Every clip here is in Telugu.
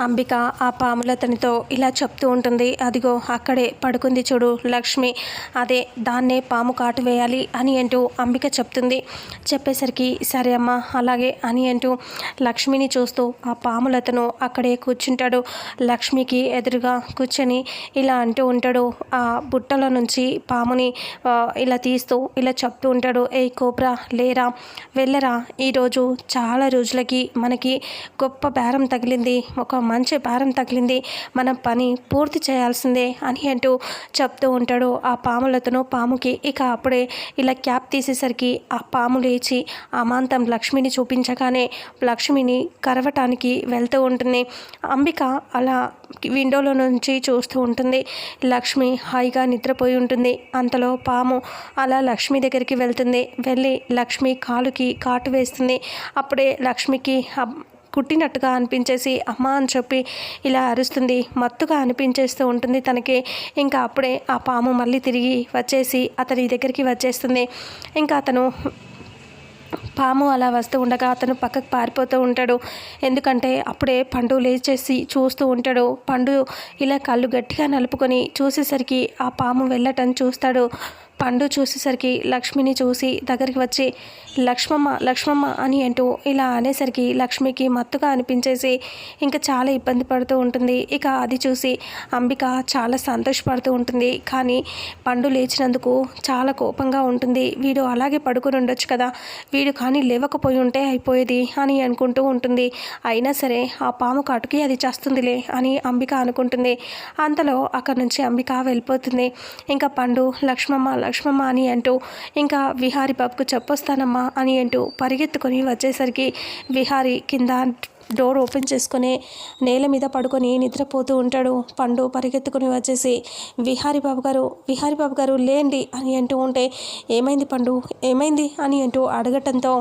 అంబిక ఆ పాములతనితో ఇలా చెప్తూ ఉంటుంది అదిగో అక్కడే పడుకుంది చూడు లక్ష్మి అదే దాన్నే పాము కాటు వేయాలి అని అంటూ అంబిక చెప్తుంది. చెప్పేసరికి సరే అమ్మా అలాగే అని అంటూ లక్ష్మిని చూస్తూ ఆ పాములతను అక్కడే కూర్చుంటాడు. లక్ష్మికి ఎదురుగా కూర్చొని ఇలా అంటూ ఉంటాడు. ఆ బుట్టల నుంచి పాముని ఇలా తీస్తూ ఇలా చెప్తూ ఉంటాడు ఏ కోబ్రా లేరా వెళ్ళరా. ఈరోజు చాలా రోజులకి మనకి గొప్ప బేరం తగిలింది. ఒక మంచి భారం తగిలింది. మన పని పూర్తి చేయాల్సిందే అని అంటూ చెప్తూ ఉంటాడు. ఆ పాములతను పాముకి ఇక అప్పుడే ఇలా క్యాప్ తీసేసరికి ఆ పాము లేచి అమాంతం లక్ష్మిని చూపించగానే లక్ష్మిని కరవటానికి వెళ్తూ ఉంటుంది. అంబిక అలా విండోలో నుంచి చూస్తూ ఉంటుంది. లక్ష్మి హాయిగా నిద్రపోయి ఉంటుంది. అంతలో పాము అలా లక్ష్మి దగ్గరికి వెళ్తుంది. వెళ్ళి లక్ష్మి కాలుకి కాటు వేస్తుంది. అప్పుడే లక్ష్మికి కుట్టినట్టుగా అనిపించేసి అమ్మ అని చెప్పి ఇలా అరుస్తుంది. మత్తుగా అనిపించేస్తూ ఉంటుంది తనకి. ఇంకా అప్పుడే ఆ పాము మళ్ళీ తిరిగి వచ్చేసి అతని దగ్గరికి వచ్చేస్తుంది. ఇంకా అతను పాము అలా వస్తూ ఉండగా అతను పక్కకు పారిపోతూ ఉంటాడు. ఎందుకంటే అప్పుడే పండు లేచేసి చూస్తూ ఉంటాడు. పండు ఇలా కళ్ళు గట్టిగా నలుపుకొని చూసేసరికి ఆ పాము వెళ్ళటం చూస్తాడు. పండు చూసేసరికి లక్ష్మిని చూసి దగ్గరికి వచ్చి లక్ష్మమ్మ లక్ష్మమ్మ అని అంటూ ఇలా అనేసరికి లక్ష్మికి మత్తుగా అనిపించేసి ఇంకా చాలా ఇబ్బంది పడుతూ ఉంటుంది. ఇక అది చూసి అంబిక చాలా సంతోషపడుతూ ఉంటుంది. కానీ పండు లేచినందుకు చాలా కోపంగా ఉంటుంది. వీడు అలాగే పడుకుని ఉండొచ్చు కదా వీడు కానీ లేవకపోయి ఉంటే అయిపోయేది అని అనుకుంటూ ఉంటుంది. అయినా సరే ఆ పాము కాటుకి అది చేస్తుందిలే అని అంబిక అనుకుంటుంది. అంతలో అక్కడి నుంచి అంబిక వెళ్ళిపోతుంది. ఇంకా పండు లక్ష్మమ్మ లక్ష్మమ్మ అని అంటూ ఇంకా విహారి బాబుకు చెప్పొస్తానమ్మా అని అంటూ పరిగెత్తుకొని వచ్చేసరికి విహారి కింద డోర్ ఓపెన్ చేసుకొని నేల మీద పడుకొని నిద్రపోతూ ఉంటాడు. పండు పరిగెత్తుకుని వచ్చేసి విహారి బాబు గారు విహారి బాబు గారు లేండి అని అంటూ ఉంటే ఏమైంది పండు? ఏమైంది? అని అంటూ అడగటంతో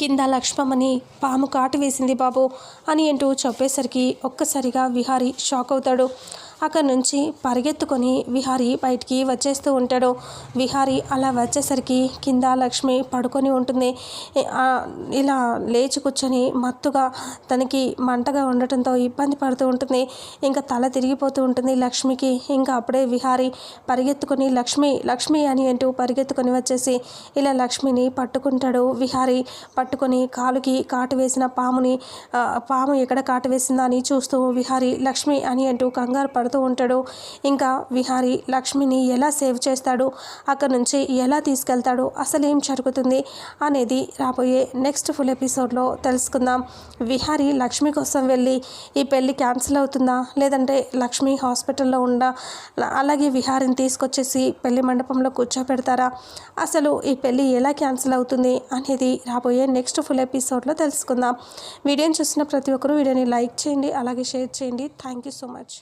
కింద లక్ష్మమ్మని పాము కాటు వేసింది బాబు అని అంటూ చెప్పేసరికి ఒక్కసారిగా విహారి షాక్ అవుతాడు. అక్కడి నుంచి పరిగెత్తుకొని విహారి బయటికి వచ్చేస్తూ ఉంటాడు. విహారి అలా వచ్చేసరికి కింద లక్ష్మి పడుకొని ఉంటుంది. ఇలా లేచి కూర్చొని మత్తుగా తనకి మంటగా ఉండటంతో ఇబ్బంది పడుతూ ఉంటుంది. ఇంకా తల తిరిగిపోతూ ఉంటుంది లక్ష్మికి. ఇంకా అప్పుడే విహారి పరిగెత్తుకొని లక్ష్మి లక్ష్మి అని అంటూ పరిగెత్తుకొని వచ్చేసి ఇలా లక్ష్మిని పట్టుకుంటాడు. విహారి పట్టుకొని కాలుకి కాటు వేసిన పాముని పాము ఎక్కడ కాటు వేసిందా అని చూస్తూ విహారి లక్ష్మి అని అంటూ కంగారు పడు పడుతూ ఉంటాడు. ఇంకా విహారి లక్ష్మిని ఎలా సేవ్ చేస్తాడు? అక్కడ నుంచి ఎలా తీసుకెళ్తాడు? అసలు ఏం జరుగుతుంది? అనేది రాబోయే నెక్స్ట్ ఫుల్ ఎపిసోడ్లో తెలుసుకుందాం. విహారి లక్ష్మి కోసం వెళ్ళి ఈ పెళ్ళి క్యాన్సిల్ అవుతుందా? లేదంటే లక్ష్మి హాస్పిటల్లో ఉందా? అలాగే విహారిని తీసుకొచ్చేసి పెళ్ళి మండపంలో కూర్చోపెడతారా అసలు ఈ పెళ్ళి ఎలా క్యాన్సిల్ అవుతుంది? అనేది రాబోయే నెక్స్ట్ ఫుల్ ఎపిసోడ్లో తెలుసుకుందాం. వీడియోని చూసిన ప్రతి ఒక్కరూ వీడియోని లైక్ చేయండి అలాగే షేర్ చేయండి. Thank you so much.